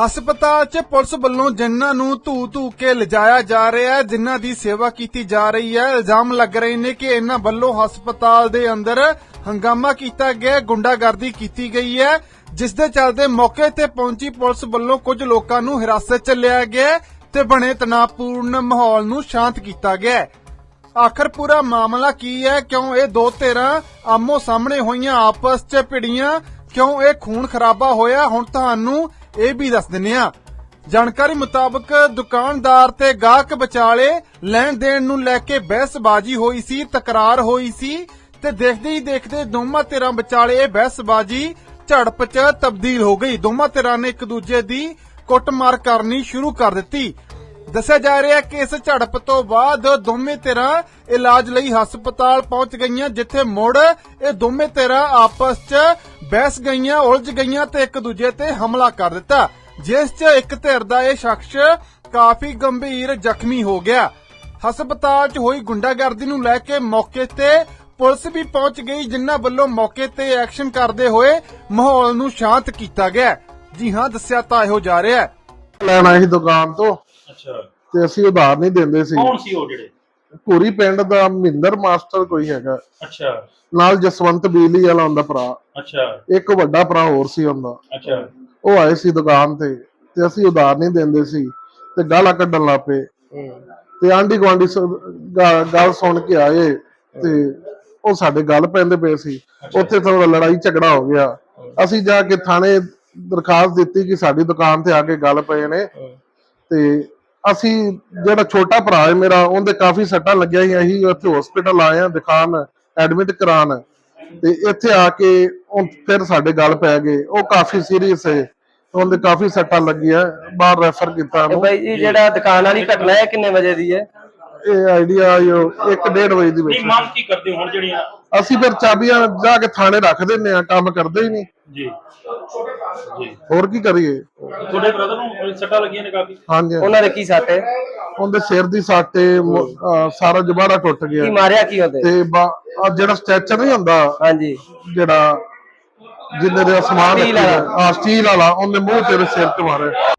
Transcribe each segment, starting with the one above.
ਹਸਪਤਾਲ 'ਚ ਪੁਲਿਸ ਵੱਲੋਂ ਜਿਨ੍ਹਾਂ ਨੂੰ ਧੂ ਧੂ ਕੇ ਲਿਜਾਇਆ ਜਾ ਰਿਹਾ ਹੈ, ਜਿਨ੍ਹਾਂ ਦੀ ਸੇਵਾ ਕੀਤੀ ਜਾ ਰਹੀ ਹੈ, ਇਲਜ਼ਾਮ ਲੱਗ ਰਹੇ ਨੇ ਕਿ ਇਹਨਾਂ ਵੱਲੋਂ ਹਸਪਤਾਲ ਦੇ ਅੰਦਰ ਹੰਗਾਮਾ ਕੀਤਾ ਗਿਆ, ਗੁੰਡਾਗਰਦੀ ਕੀਤੀ ਗਈ ਹੈ, ਜਿਸ ਦੇ ਚੱਲਦੇ ਮੌਕੇ ਤੇ ਪਹੁੰਚੀ ਪੁਲਿਸ ਵੱਲੋਂ ਕੁਝ ਲੋਕਾਂ ਨੂੰ ਹਿਰਾਸਤ 'ਚ ਲਿਆ ਗਿਆ ਤੇ ਬਣੇ ਤਣਾਅਪੂਰਨ ਮਾਹੌਲ ਨੂੰ ਸ਼ਾਂਤ ਕੀਤਾ ਗਿਆ ਹੈ। ਆਖਰ ਪੂਰਾ ਮਾਮਲਾ ਕੀ ਹੈ? ਕਿਉਂ ਇਹ ਦੋ ਧਿਰਾਂ ਆਮੋ ਸਾਹਮਣੇ ਹੋਈਆਂ, ਆਪਸ 'ਚ ਭਿੜੀਆਂ? ਕਿਉਂ ਇਹ ਖੂਨ ਖਰਾਬਾ ਹੋਇਆ? ਹੁਣ ਤੁਹਾਨੂੰ ਇਹ ਵੀ ਦੱਸ ਦਿੰਨੇ ਆ। ਜਾਣਕਾਰੀ ਮੁਤਾਬਕ ਦੁਕਾਨਦਾਰ ਤੇ ਗਾਹਕ ਵਿਚਾਲੇ ਲੈਣ ਦੇਣ ਨੂੰ ਲੈ ਕੇ ਬਹਿਸਬਾਜ਼ੀ ਹੋਈ ਸੀ, ਤਕਰਾਰ ਹੋਈ ਸੀ ਤੇ ਦੇਖਦੇ ਹੀ ਦੇਖਦੇ ਦੋਵਾਂ ਧਿਰਾਂ ਵਿਚਾਲੇ ਇਹ ਬਹਿਸਬਾਜ਼ੀ ਝੜਪ 'ਚ ਤਬਦੀਲ ਹੋ ਗਈ। ਦੋਵਾਂ ਧਿਰਾਂ ਨੇ ਇੱਕ ਦੂਜੇ ਦੀ ਕੁੱਟਮਾਰ ਕਰਨੀ ਸ਼ੁਰੂ ਕਰ ਦਿੱਤੀ। ਦੱਸਿਆ ਜਾ ਰਿਹਾ ਕਿ ਇਸ ਝੜਪ ਤੋਂ ਬਾਅਦ ਦੋਵੇਂ ਧਿਰਾਂ ਇਲਾਜ ਲਈ ਹਸਪਤਾਲ ਪਹੁੰਚ ਗਈਆਂ, ਜਿੱਥੇ ਮੁੜ ਇਹ ਦੋਵੇਂ ਧਿਰਾਂ ਆਪਸ 'ਚ ਬਹਿਸ ਗਈਆਂ ਉਲਝ ਗਈਆਂ ਤੇ ਇੱਕ ਦੂਜੇ ਤੇ ਹਮਲਾ ਕਰ ਦਿੱਤਾ। ਜਿਸ 'ਚ ਇੱਕ ਧਿਰ ਦਾ ਇਹ ਸ਼ਖਸ ਕਾਫੀ ਗੰਭੀਰ ਜ਼ਖਮੀ ਹੋ ਗਿਆ। ਹਸਪਤਾਲ 'ਚ ਹੋਈ ਗੁੰਡਾਗਰਦੀ ਨੂੰ ਲੈ ਕੇ ਮੌਕੇ ਤੇ ਪੁਲਿਸ ਵੀ ਪਹੁੰਚ ਗਈ ਜਿਨ੍ਹਾਂ ਵੱਲੋਂ ਮੌਕੇ ਤੇ ਐਕਸ਼ਨ ਕਰਦੇ ਹੋਏ ਮਾਹੌਲ ਨੂੰ ਸ਼ਾਂਤ ਕੀਤਾ ਗਿਆ। ਜੀ ਹਾਂ ਦੱਸਿਆ ਤਾਂ ਇਹੋ ਜਾ ਰਿਹਾ ਹੈ। ਲੈਣ ਆਏ ਸੀ ਦੁਕਾਨ ਤੋਂ ਅੱਛਾ। ਤੇ ਅਸੀਂ ਉਧਾਰ ਨਹੀਂ ਦਿੰਦੇ ਸੀ। ਕੌਣ ਸੀ ਉਹ ਜਿਹੜੇ? ਪੂਰੀ ਪਿੰਡ ਦਾ ਮਹਿੰਦਰ ਮਾਸਟਰ ਕੋਈ ਹੈਗਾ। ਅੱਛਾ। ਨਾਲ ਜਸਵੰਤ ਬਿਜਲੀ ਵਾਲਾ ਹੁੰਦਾ ਭਰਾ। ਅੱਛਾ। ਇੱਕ ਵੱਡਾ ਭਰਾ ਹੋਰ ਸੀ ਹੁੰਦਾ ਅੱਛਾ। ਉਹ ਆਏ ਸੀ ਦੁਕਾਨ ਤੇ ਤੇ ਅਸੀਂ ਉਧਾਰ ਨਹੀਂ ਦਿੰਦੇ ਸੀ ਤੇ ਗਾਲਾਂ ਕੱਢਣ ਲੱਗ ਪਏ। ਤੇ ਆਂਢੀ ਗੁਆਂਢੀ ਗੱਲ ਸੁਣ ਕੇ ਆਏ ਤੇ ਉਹ ਸਾਡੇ ਗੱਲ ਪੈਂਦੇ ਪਏ ਸੀ। ਉੱਥੇ ਥੋੜਾ ਲੜਾਈ ਝਗੜਾ ਹੋ ਗਿਆ। ਅਸੀਂ ਜਾ ਕੇ ਥਾਣੇ ਦਰਖਾਸਤ ਦਿੱਤੀ ਕਿ ਸਾਡੀ ਦੁਕਾਨ ਤੇ ਆ ਕੇ ਗੱਲ ਪਏ ਨੇ ਤੇ ਅਸੀਂ ਜਿਹੜਾ ਛੋਟਾ ਭਰਾ ਹੈ ਮੇਰਾ ਉਹਦੇ ਕਾਫੀ ਸੱਟਾਂ ਲੱਗੀਆਂ ਸੀ। ਅਸੀਂ ਉੱਥੇ ਹਸਪੀਟਲ ਆਏ ਆ ਦਿਖਾਣ ਐਡਮਿਟ ਕਰਾਣ ਤੇ ਇੱਥੇ ਆ ਕੇ ਉਹ ਫਿਰ ਸਾਡੇ ਗੱਲ ਪੈ ਗਏ ਉਹ ਕਾਫੀ ਸੀਰੀਅਸ ਹੈ। ਉਹਦੇ ਕਾਫੀ ਸੱਟਾਂ ਲੱਗੀਆਂ। ਬਾਹਰ ਰੈਫਰ ਕੀਤਾ ਤੇ ਉਹਨੂੰ। ਬਾਈ ਜੀ ਜਿਹੜਾ ਦੁਕਾਨ ਵਾਲੀ ਘਟਨਾ ਹੈ ਕਿੰਨੇ ਵਜੇ ਦੀ ਹੈ? ਇਹ ਆਈਡੀਆ 1:30 ਵਜੇ ਦੀ ਨਹੀਂ ਵਿੱਚ ਮੰਗ ਕੀ ਕਰਦੇ ਹੋ ਹੁਣ ਜਿਹੜੀਆਂ? ਅਸੀਂ ਫਿਰ ਚਾਬੀਆਂ ਜਾ ਕੇ ਥਾਣੇ ਰੱਖ ਦਿੰਨੇ ਆ ਕੰਮ ਕਰਦੇ ਹੀ ਨਹੀਂ। ਜੀ ਜੀ। ਹੋਰ ਕੀ ਕਰੀਏ? ਤੁਹਾਡੇ ਬ੍ਰਦਰ ਨੂੰ ਸੱਟਾਂ ਲੱਗੀਆਂ ਨੇ ਕਾਫੀ। ਹਾਂਜੀ ਉਹਨਾਂ ਦੇ ਕੀ ਸੱਟ ਹੈ? ਉਹਦੇ ਸਿਰ ਦੀ ਸੱਟ ਤੇ ਮੁ- ਅਹ ਸਾਰਾ ਜਬਾੜਾ ਟੁੱਟ ਕੀ ਗਿਆ ਮਾਰਿਆ ਕੀ ਉਹਦੇ? ਤੇ ਬਾ- ਆਹ ਜਿਹੜਾ ਸਟ੍ਰੈਚਰ ਨਹੀਂ ਹੁੰਦਾ ਹਾਂਜੀ। ਜਿਹੜਾ ਜਿੰਨੇ ਦੇ ਸਮਾਨ ਵਾਲਾ। ਆ ਸਟੀਲ ਵਾਲਾ ਉਹਨੇ ਮੂੰਹ ਤੇਰੇ ਸਿਰ ਤੇ ਮਾਰਿਆ।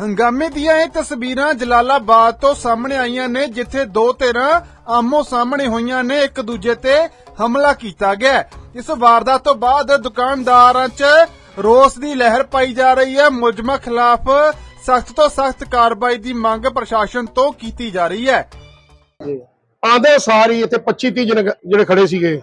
ਹੰਗਾਮੇ ਦੀਆਂ ਇਹ ਤਸਵੀਰਾਂ ਜਲਾਲਾਬਾਦ ਤੋਂ ਸਾਹਮਣੇ ਆਈਆਂ ਨੇ ਜਿੱਥੇ ਦੋ ਧਿਰਾਂ ਆਮੋ ਸਾਹਮਣੇ ਹੋਈਆਂ ਨੇ ਇੱਕ ਦੂਜੇ ਤੇ ਹਮਲਾ ਕੀਤਾ ਗਿਆ। ਹੈ। ਇਸ ਵਾਰਦਾਤ ਤੋਂ ਬਾਅਦ ਦੁਕਾਨਦਾਰਾਂ 'ਚ ਰੋਸ ਦੀ ਲਹਿਰ ਪਾਈ ਜਾ ਰਹੀ ਹੈ। ਮੁਲਜ਼ਮਾਂ ਖਿਲਾਫ ਸਖਤ ਤੋਂ ਸਖਤ ਕਾਰਵਾਈ ਦੀ ਮੰਗ ਪ੍ਰਸ਼ਾਸਨ ਤੋਂ ਕੀਤੀ ਜਾ ਰਹੀ ਹੈ। ਆਂਦੇ ਸਾਰੀ ਇੱਥੇ 25 30 ਜਣੇ ਜਿਹੜੇ ਖੜੇ ਸੀਗੇ।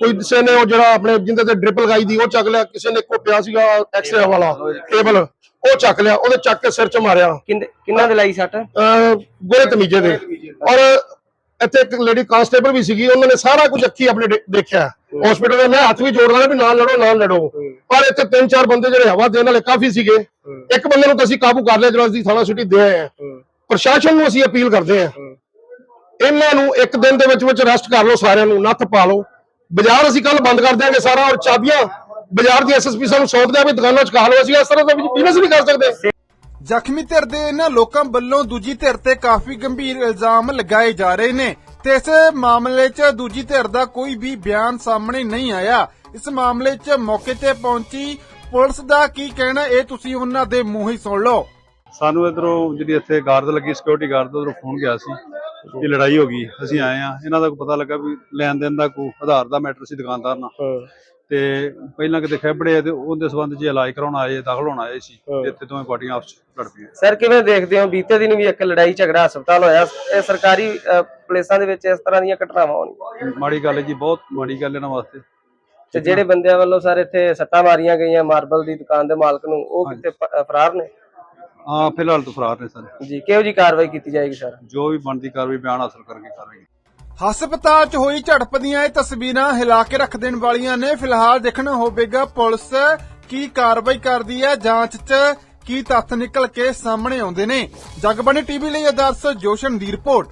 ਕੋਈ ਕਿਸੇ ਨੇ ਉਹ ਜਿਹੜਾ ਆਪਣੇ ਜਿੰਦੇ ਤੇ ਡ੍ਰਿਪ ਲਗਾਈ ਦੀ ਉਹ ਚੱਕ ਲਿਆ। ਕਿਸੇ ਨੇ ਕੋ ਪਿਆ ਸੀਗਾ ਐਕਸਰੇ ਵਾਲਾ ਟੇਬਲ ਉਹ ਚੱਕ ਲਿਆ। ਉਹਦੇ ਚੱਕ ਕੇ ਸਿਰ 'ਚ ਮਾਰਿਆ। ਕਿੰਨੇ ਕਿੰਨਾਂ ਦੇ ਲਾਈ ਸੱਟ? ਗੋਰੇ ਤਮੀਜੇ ਦੇ। ਔਰ ਇੱਥੇ ਇੱਕ ਲੇਡੀ ਕਾਂਸਟੇਬਲ ਵੀ ਸੀਗੀ। ਉਹਨਾਂ ਨੇ ਸਾਰਾ ਕੁਝ ਅੱਖੀ ਆਪਣੇ ਦੇਖਿਆ। ਹਸਪੀਟਲ ਦੇ ਮੈਂ ਹੱਥ ਵੀ ਜੋੜ ਰਿਹਾ ਵੀ ਨਾਲ ਲੜੋ ਨਾਲ ਲੜੋ। ਪਰ ਇੱਥੇ ਤਿੰਨ ਚਾਰ ਬੰਦੇ ਜਿਹੜੇ ਹਵਾ ਦੇਣ ਵਾਲੇ ਕਾਫੀ ਸੀਗੇ। ਇੱਕ ਬੰਦੇ ਨੂੰ ਤਾਂ ਅਸੀਂ ਕਾਬੂ ਕਰ ਲਿਆ ਜਿਹੜਾ ਅਸੀਂ ਥਾਣਾ ਸਿਟੀ ਦੇ ਆਏ ਹਾਂ। ਪ੍ਰਸ਼ਾਸਨ ਨੂੰ ਅਸੀਂ ਅਪੀਲ ਕਰਦੇ ਹਾਂ। ਇਹਨਾਂ ਨੂੰ ਇੱਕ ਦਿਨ ਦੇ ਵਿੱਚ ਵਿੱਚ ਅਰੈਸਟ ਕਰ ਲਓ ਸਾਰਿਆਂ ਨੂੰ ਨੱਥ ਪਾ ਲਓ। ਬਾਜ਼ਾਰ ਅਸੀਂ ਕੱਲ ਬੰਦ ਕਰ ਦਿਆਂਗੇ ਸਾਰਾ ਔਰ ਚਾਬੀਆਂ। ਬਾਜ਼ਾਰ ਦੀ ਐਸਐਸਪੀ ਸਾਨੂੰ ਸੌਂਪ ਦਿਆ ਵੀ ਦੁਕਾਨਾਂ 'ਚ ਖਾ ਲਓ। ਅਸੀਂ ਇਸ ਤਰ੍ਹਾਂ ਦਾ ਬਿਜ਼ਨਸ ਨਹੀਂ ਕਰ ਸਕਦੇ। ਜ਼ਖਮੀ ਧਿਰ ਦੇ ਇਹਨਾਂ ਲੋਕਾਂ ਵੱਲੋਂ ਦੂਜੀ ਧਿਰ ਤੇ ਕਾਫੀ ਗੰਭੀਰ ਇਲਜ਼ਾਮ ਲਗਾਏ ਜਾ ਰਹੇ ਨੇ। ਤੇ ਇਸ ਮਾਮਲੇ 'ਚ ਦੂਜੀ ਧਿਰ ਦਾ ਕੋਈ ਵੀ ਬਿਆਨ ਸਾਹਮਣੇ ਨਹੀਂ ਆਇਆ। ਇਸ ਮਾਮਲੇ 'ਚ ਮੌਕੇ ਤੇ ਪਹੁੰਚੀ ਪੁਲਿਸ ਦਾ ਕੀ ਕਹਿਣਾ, ਇਹ ਤੁਸੀਂ ਉਹਨਾਂ ਦੇ ਮੂੰਹ ਹੀ ਸੁਣ ਲਓ। ਸਾਨੂੰ ਇਧਰੋਂ ਜਿਹੜੀ ਇੱਥੇ ਗਾਰਡ ਲੱਗੀ ਸਿਕਿਉਰਿਟੀ ਗਾਰਡ ਦਾ ਉਧਰੋਂ ਫੋਨ ਗਿਆ ਸੀ। ਕਿ ਲੜਾਈ ਹੋ ਗਈ ਅਸੀਂ ਆਏ ਆ ਇਹਨਾਂ ਦਾ ਕੋਈ ਪਤਾ ਲੱਗਾ ਵੀ ਲੈਣ ਦੇਣ ਦਾ ਕੋਈ ਆਧਾਰ ਦਾ ਮੈਟਰ ਸੀ ਦੁਕਾਨਦਾਰ ਨਾਲ। ਤੇ ਪਹਿਲਾਂ ਕਿਤੇ ਖੈਬੜੇ ਤੇ ਉਹਦੇ ਸਬੰਧ 'ਚ ਇਲਾਜ ਕਰਾਉਣ ਆਏ ਦਾਖਲ ਹੋਣ ਆਏ ਸੀ। ਤੇ ਇੱਥੇ ਦੋਵੇਂ ਪਾਰਟੀਆਂ ਆਪਸ 'ਚ ਲੜ ਪਈਆਂ। ਸਰ ਕਿਵੇਂ ਦੇਖਦੇ ਹੋ? ਬੀਤੇ ਦਿਨ ਵੀ ਇੱਕ ਲੜਾਈ ਝਗੜਾ ਹਸਪਤਾਲ ਹੋਇਆ। ਇਹ ਸਰਕਾਰੀ ਪਲੇਸਾਂ ਦੇ ਵਿੱਚ ਇਸ ਤਰ੍ਹਾਂ ਦੀਆਂ ਘਟਨਾਵਾਂ ਹੋਣੀਆਂ? ਮਾੜੀ ਗੱਲ ਹੈ ਜੀ ਬਹੁਤ ਮਾੜੀ ਗੱਲ ਇਹਨਾਂ ਵਾਸਤੇ। ਤੇ ਜਿਹੜੇ ਬੰਦਿਆਂ ਵੱਲੋਂ ਸਰ ਇੱਥੇ ਸੱਟਾਂ ਮਾਰੀਆਂ ਗਈਆਂ ਮਾਰਬਲ ਦੀ ਦੁਕਾਨ ਦੇ ਮਾਲਕ ਨੂੰ ਉਹ ਕਿਤੇ ਫਰਾਰ ਨੇ? ਹਾਂ ਫਿਲਹਾਲ ਤਾਂ ਫਰਾਰ ਨੇ ਸਰ। ਜੀ ਕਿਹੋ ਜੀ ਕਾਰਵਾਈ ਕੀਤੀ ਜਾਏਗੀ ਸਰ? ਜੋ ਵੀ ਬਣਦੀ ਕਾਰਵਾਈ ਬਿਆਨ ਹਾਸਲ ਕਰਕੇ ਕਰਾਂਗੇ ਹਸਪਤਾਲ 'ਚ ਹੋਈ ਝੜਪ ਦੀਆਂ ਇਹ ਤਸਵੀਰਾਂ ਹਿਲਾ ਕੇ ਰੱਖ ਦੇਣ ਵਾਲੀਆਂ ਨੇ। ਫਿਲਹਾਲ ਦੇਖਣਾ ਹੋਵੇਗਾ ਪੁਲਿਸ ਕੀ ਕਾਰਵਾਈ ਕਰਦੀ ਹੈ ਜਾਂਚ 'ਚ ਕੀ ਤੱਥ ਨਿਕਲ ਕੇ ਸਾਹਮਣੇ ਆਉਂਦੇ ਨੇ। ਜਗਬਾਣੀ ਟੀਵੀ ਲਈ ਆਦਰਸ਼ ਜੋਸ਼ਨ ਦੀ ਰਿਪੋਰਟ।